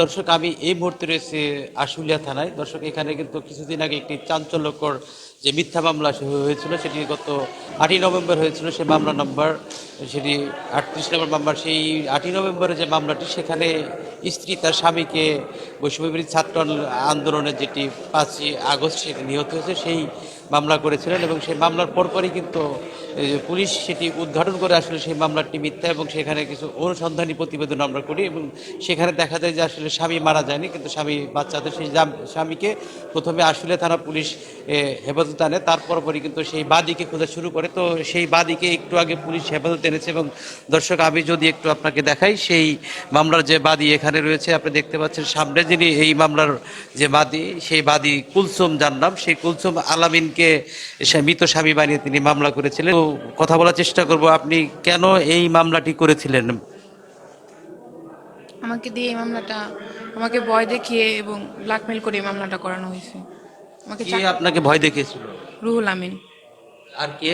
দর্শক আমি এই মুহূর্তে রয়েছে আশুলিয়া থানায়। দর্শক এখানে কিন্তু কিছুদিন আগে একটি চাঞ্চল্যকর যে মিথ্যা মামলা হয়েছিল সেটি গত আটই নভেম্বর হয়েছিল সে মামলা নম্বর সেটি আটত্রিশ নম্বর মামলা সেই আটই নভেম্বরের যে মামলাটি সেখানে স্ত্রী তার স্বামীকে বৈষম্যবিরোধী ছাত্র আন্দোলনের যেটি পাঁচই আগস্ট সেটি নিহত হয়েছে সেই মামলা করেছিলেন এবং সেই মামলার পরপরই কিন্তু পুলিশ সেটি উদ্ঘাটন করে আসলে সেই মামলাটি মিথ্যা এবং সেখানে কিছু অনুসন্ধানী প্রতিবেদন আমরা করি এবং সেখানে দেখা যায় যে আসলে স্বামী মারা যায়নি কিন্তু স্বামী বাচ্চাদের সেই স্বামীকে প্রথমে আসলে থানা পুলিশ এ, হেফাজতে আনে তার কিন্তু সেই বাদীকে খোঁজা শুরু করে। তো সেই বাদীকে একটু আগে পুলিশ হেফাজতে এনেছে এবং দর্শক, আমি যদি একটু আপনাকে দেখাই, সেই মামলার যে বাদী এখানে রয়েছে, আপনি দেখতে পাচ্ছেন সামনে যিনি এই মামলার যে বাদী, সেই বাদী কুলসুম, যার নাম। সেই কুলসুম আলামিনকে মৃত স্বামী বানিয়ে তিনি মামলা করেছিলেন। তো কথা বলার চেষ্টা করব, আপনি কেন এই মামলাটি করেছিলেন? আমাকে দিয়ে এই মামলাটা, আমাকে ভয় দেখিয়ে এবং ব্ল্যাকমেল করে এই মামলাটা করানো হয়েছে। আমাকে কে আপনাকে ভয় দেখিয়েছিল? রুহুল আমিন। আর কে?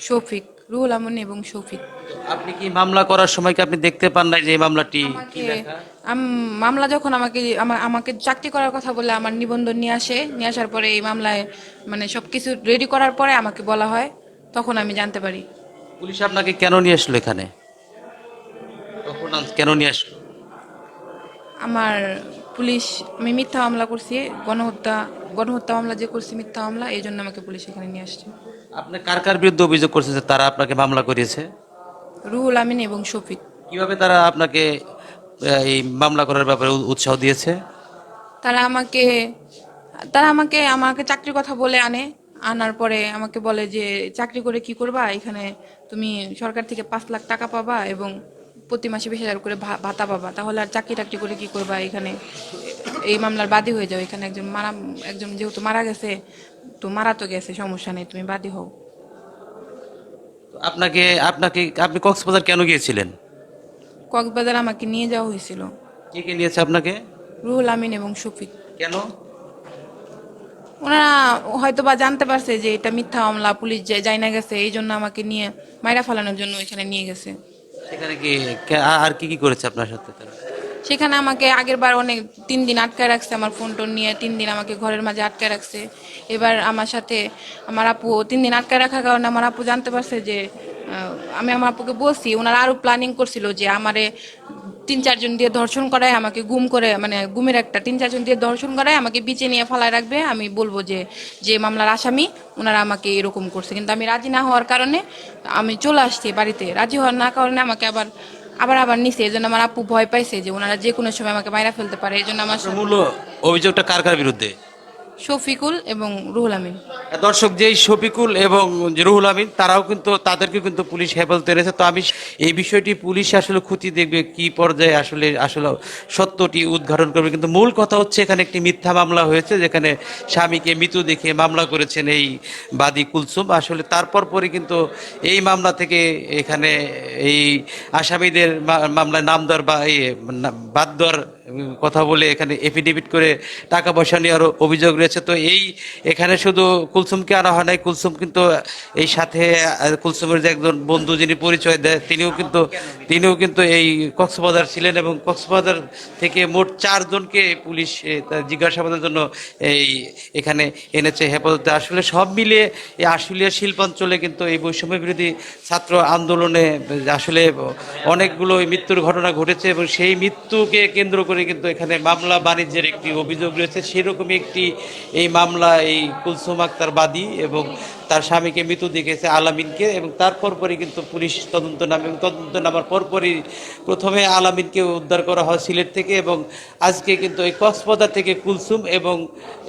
শফিক রুহুল আমিন এবং শফিক। আপনি কি মামলা করার সময় কি আপনি দেখতে পান নাই যে এই মামলাটি কি আমাকে লেখা? আম- মামলা যখন আমাকে আমা- আমাকে চাকরি করার কথা বলে আমার নিবন্ধন নিয়ে আসে নিয়ে আসার পরে এই মামলায় মানে সব কিছু রেডি করার পরে আমাকে বলা হয় তখন আমি জানতে পারি। পুলিশ আপনাকে কেন নিয়ে আসলো এখানে? তখন আন- কেন নিয়ে আসলো? আমার পুলিশ আমি মিথ্যা মামলা করছি গণহত্যা গণহত্যা মামলা যে করছি মিথ্যা মামলা এই জন্য আমাকে পুলিশ এখানে নিয়ে আসছে। আপনি কার কার বিরুদ্ধে অভিযোগ করছেন যে তারা আপনাকে মামলা করিয়েছে? রুহুল আমিন এবং শফিক। কীভাবে তারা আপনাকে এই মামলা করার ব্যাপারে উৎসাহ দিয়েছে? তারা আমাকে তারা আমাকে আমাকে চাকরির কথা বলে আনে আনার পরে আমাকে বলে যে চাকরি করে কি করবা? এখানে তুমি সরকার থেকে পাঁচ লাখ টাকা পাবা এবং প্রতি মাসে বিশ হাজার করে ভাতা পাবা। তাহলে আর চাকরি টাকরি করে কি করবা এখানে? এই মামলার বাদী হয়ে যাও। এখানে একজন মারা একজন যেহেতু মারা গেছে তো মারা তো গেছে সমস্যা নেই তুমি বাদী হও। আপনাকে আপনাকে আপনি কক্সবাজার কেন গিয়েছিলেন? কক্সবাজার আমাকে নিয়ে যাওয়া হয়েছিল। কে কে নিয়েছে আপনাকে? রুহুল আমিন এবং শফিক। কেন? ওনারা হয়তো বা জানতে পারছে যে এটা মিথ্যা মামলা পুলিশ যে যাই না গেছে এই জন্য আমাকে নিয়ে মাইরা ফালানোর জন্য এখানে নিয়ে গেছে। সেখানে কি আর কি কি করেছে আপনার সাথে সেখানে আমাকে আগের বার অনেক তিন দিন আটকায় রাখছে আমার ফোন টোন নিয়ে, তিন দিন আমাকে ঘরের মাঝে আটকায় রাখছে। এবার আমার সাথে আমার আপু তিন দিন আটকায় রাখার কারণে আমার আপু জানতে পারছে যে আমি আমার আপুকে বলছি ওনারা আরও প্ল্যানিং করছিল যে আমারে তিন চারজন দিয়ে ধর্ষণ করায়, আমাকে গুম করে মানে গুমের একটা তিন চারজন দিয়ে ধর্ষণ করায়, আমাকে বিচে নিয়ে ফালায় রাখবে। আমি বলব যে যে মামলার আসামি, ওনারা আমাকে এরকম করছে। কিন্তু আমি রাজি না হওয়ার কারণে আমি চলে আসছি বাড়িতে। রাজি হওয়ার না কারণে আমাকে আবার আবার আবার নিছে। এই জন্য আমার আপু ভয় পাইছে যে, ওনারা যে কোনো সময় আমাকে মাইরা ফেলতে পারে। এই জন্য আমার মূল অভিযোগটা কার কার বিরুদ্ধে? শফিকুল এবং রুহুল আমিন। দর্শক, যেই শফিকুল এবং রুহুল আমিন, তারাও কিন্তু তাদেরকে কিন্তু পুলিশ হেফাজতে এনেছে তো আমি এই বিষয়টি পুলিশ আসলে খুঁটি দেখবে কি পর্যায়ে আসলে আসলে সত্যটি উদ্ঘাটন করবে। কিন্তু মূল কথা হচ্ছে, এখানে একটি মিথ্যা মামলা হয়েছে, যেখানে স্বামীকে মৃত্যু দেখে মামলা করেছেন এই বাদী কুলসুম। আসলে তারপর পরে কিন্তু এই মামলা থেকে এখানে এই আসামিদের মামলায় নাম দেওয়ার বা বাদ দেওয়ার কথা বলে এখানে এফিডেভিট করে টাকা পয়সা নেওয়ার অভিযোগ রয়েছে। তো এই, এখানে শুধু কুলসুমকে আনা হয় নাই, কুলসুম কিন্তু এই সাথে কুলসুমের যে একজন বন্ধু যিনি পরিচয় দেয়, তিনিও কিন্তু তিনিও কিন্তু এই কক্সবাজার ছিলেন এবং কক্সবাজার থেকে মোট চারজনকে পুলিশ জিজ্ঞাসাবাদের জন্য এই, এখানে এনেছে হেফাজতে। আসলে সব মিলিয়ে এই আশুলিয়া শিল্পাঞ্চলে কিন্তু এই বৈষম্য বিরোধী ছাত্র আন্দোলনে, আসলে অনেকগুলো মৃত্যুর ঘটনা ঘটেছে এবং সেই মৃত্যুকে কেন্দ্র করে কিন্তু এখানে মামলা বাণিজ্যের একটি অভিযোগ রয়েছে। সেরকমই একটি এই মামলা, এই কুলসুম আক্তার বাদী এবং তার স্বামীকে মৃত্যু দেখেছে আলামিনকে এবং তারপর পরই কিন্তু পুলিশ তদন্ত নামে এবং তদন্ত নামার পরপরই প্রথমে আলামিনকে উদ্ধার করা হয় সিলেট থেকে এবং আজকে কিন্তু এই কক্সবাজার থেকে কুলসুম এবং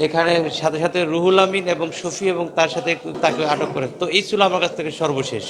এখানে সাথে সাথে রুহুল আমিন এবং শফি এবং তার সাথে তাকে আটক করে তো এই ছিল আমার কাছ থেকে সর্বশেষ।